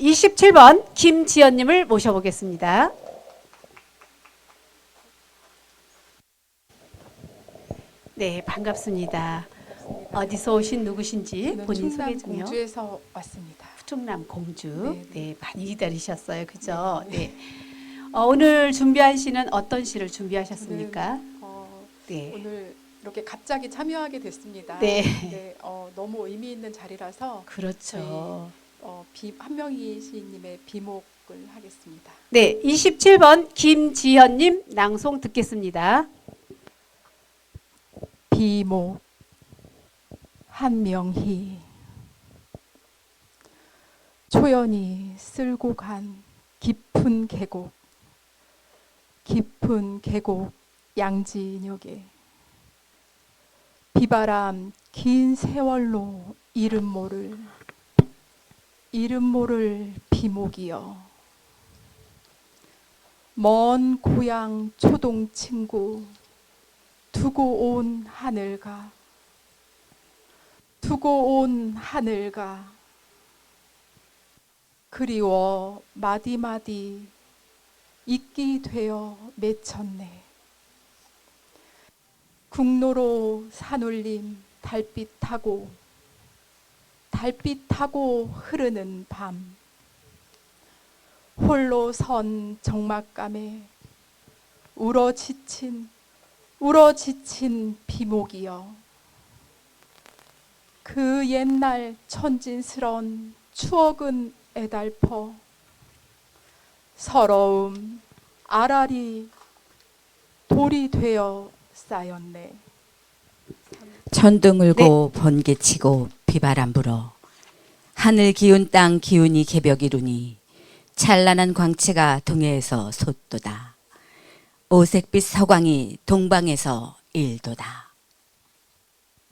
27번 김지연님을 모셔보겠습니다. 네, 반갑습니다. 어디서 오신 누구신지 본인 소개 충남 좀요. 공주에서 왔습니다. 충남 공주. 네, 네, 네. 많이 기다리셨어요. 그죠? 네. 어, 오늘 준비한 시는 어떤 시를 준비하셨습니까? 어, 네. 오늘 이렇게 갑자기 참여하게 됐습니다. 네. 어, 너무 의미 있는 자리라서 그렇죠. 어, 비, 한명희 시인님의 비목을 하겠습니다. 네, 27번 김지현님 낭송 듣겠습니다. 비목 한명희 초연이 쓸고 간 깊은 계곡 깊은 계곡 양진역에 비바람 긴 세월로 이름 모를 이름 모를 비목이여. 먼 고향 초동 친구 두고 온 하늘가 두고 온 하늘가 그리워 마디마디 잊기 되어 맺혔네. 국로로 산울림 달빛 타고 달빛 타고 흐르는 밤. 홀로 선 정막감에 울어 지친 울어 지친 비목이여. 그 옛날 천진스런 추억은 애달퍼. 서러움 아라리 돌이 되어 쌓였네. 천둥 울고 번개 치고 비바람 불어. 하늘 기운 땅 기운이 개벽 이루니 찬란한 광채가 동해에서 솟도다. 오색빛 서광이 동방에서 일도다